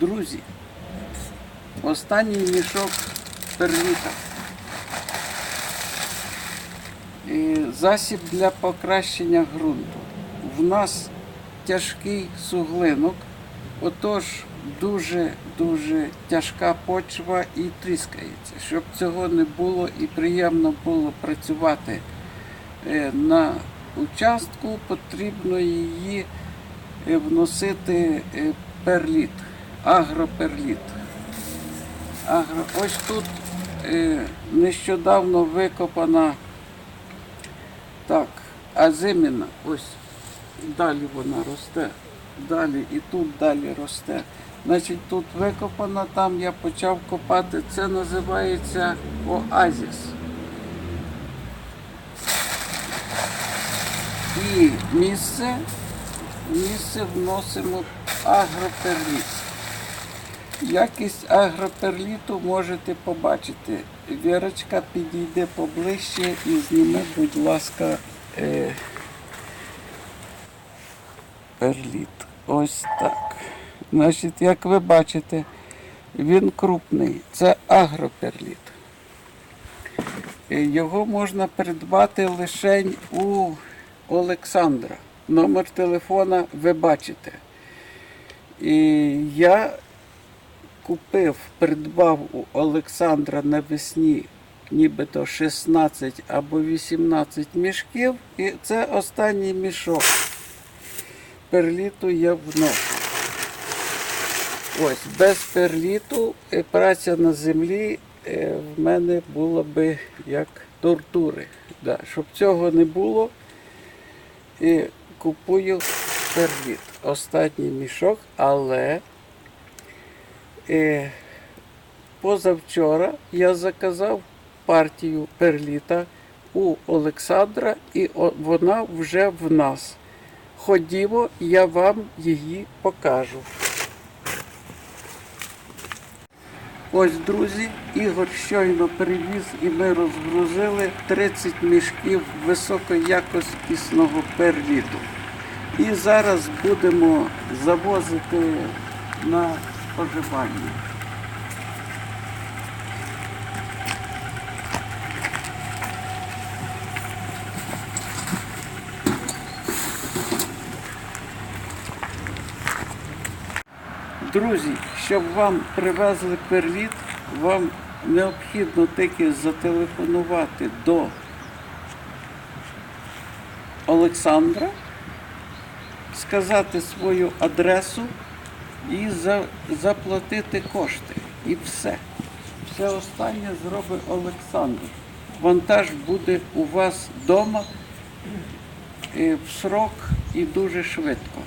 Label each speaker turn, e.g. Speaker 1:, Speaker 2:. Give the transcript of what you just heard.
Speaker 1: Друзі, останній мішок перліта. Засіб для покращення ґрунту. В нас тяжкий суглинок, отож дуже-дуже тяжка почва і тріскається. Щоб цього не було і приємно було працювати е, на участку, потрібно її е, вносити е, перліт, агроперліт. Агро... Ось тут нещодавно викопана так, азиміна, ось далі вона росте, далі і тут далі росте. Значить, тут викопана, там я почав копати. Це називається оазіс. І місце, місце вносимо агроперліт. Якість агроперліту можете побачити. Вірочка підійде поближче і зніме, будь ласка, е, перліт. Ось так. Значить, як ви бачите, він крупний. Це агроперліт. Е, Його можна придбати лише у Олександра. Номер телефона ви бачите. І я купив, придбав у Олександра навесні нібито 16 або 18 мішків, і це останній мішок. Перліту я вношу. Ось, без перліту е, праця на землі е, в мене була би як тортури. Да. Щоб цього не було, і купую перліт. Останній мішок, але Е, позавчора я заказав партію перліта у Олександра, і вона вже в нас. Ходімо, я вам її покажу. Ось, друзі, Ігор щойно привіз і ми розгрузили 30 мішків високоякісного перліту. І зараз будемо завозити на споживання. Друзі, щоб вам привезли перліт, вам необхідно тільки зателефонувати до Олександра, сказати свою адресу і за, заплатити кошти. І все. Все останнє зробить Олександр. Вантаж буде у вас вдома е, в срок і дуже швидко.